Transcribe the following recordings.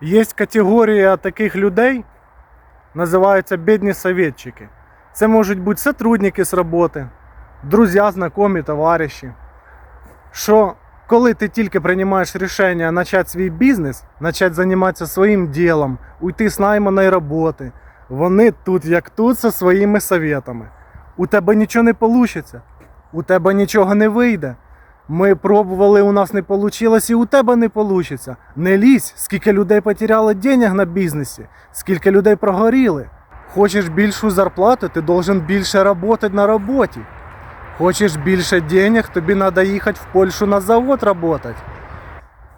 Є категорія таких людей, називаються бідні советчики. Це можуть бути сотрудники з роботи, друзі, знайомі, товариші. Що коли ти тільки приймаєш рішення почати свій бізнес, почати займатися своїм ділом, уйти з найманої роботи, вони тут, як тут, зі своїми советами. У тебе нічого не вийде, у тебе нічого не вийде. Ми пробували, у нас не вийшло, і у тебе не вийде. Не лізь, скільки людей потеряло денег на бізнесі, скільки людей прогоріли. Хочеш більшу зарплату, ти должен більше працювати на роботі. Хочеш більше денег, тобі треба їхати в Польщу на завод працювати.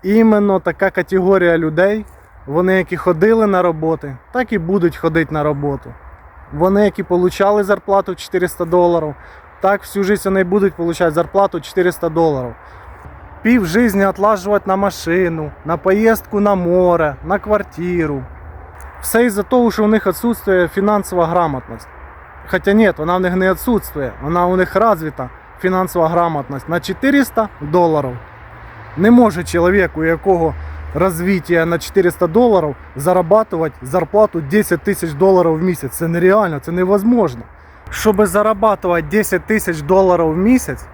Іменно така категорія людей, вони, які ходили на роботи, так і будуть ходити на роботу. Вони, які отримали зарплату 400 доларів, так всю життя вони будуть отримати зарплату 400 доларів. Пів житті отлажувати на машину, на поїздку на море, на квартиру. Все із-за того, що у них відсутствує фінансова грамотність. Хоча ні, вона в них не відсутствує, вона у них розвита фінансова грамотність на 400 доларів. Не може чоловік, у якого розвиття на 400 доларів, зарабатувати зарплату 10 тисяч доларів в місяць. Це нереально, це невозможно. Щоб зарабатывать 10 тисяч доларів в місяць,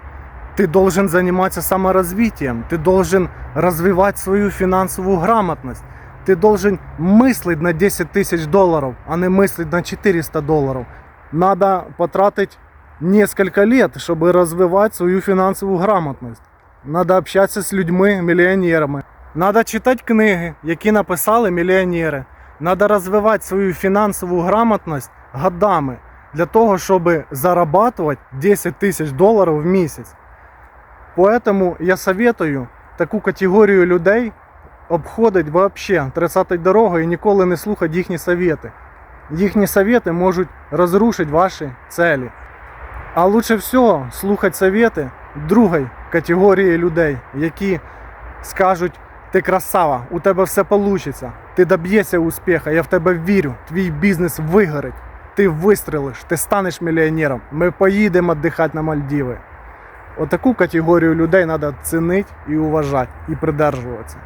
ти должен займатися саморазвиттям, ти должен розвивати свою фінансову грамотність. Ти должен мислити на 10 тисяч доларів, а не мислити на 400 доларів. Надо потратить несколько лет, щоб розвивати свою фінансову грамотність. Надо общатися з людьми, мільйонерами. Надо читати книги, які написали мільйонери. Надо розвивати свою фінансову грамотність годами для того, щоб зарабатывать 10 тисяч доларів в місяць. Поэтому я советую таку категорію людей обходить вообще 30 дорогу і ніколи не слухати їхні совети. Їхні совети можуть розрушити ваші цілі. А лучше всього слухати совети другої категорії людей, які скажуть, ти красава, у тебе все вийде, ти доб'єшся успіху, я в тебе вірю, твій бізнес вигорить, ти вистрелиш, ти станеш мільйонером, ми поїдемо віддихати на Мальдіви. Отаку категорію людей треба цінити і уважати, і придержуватися.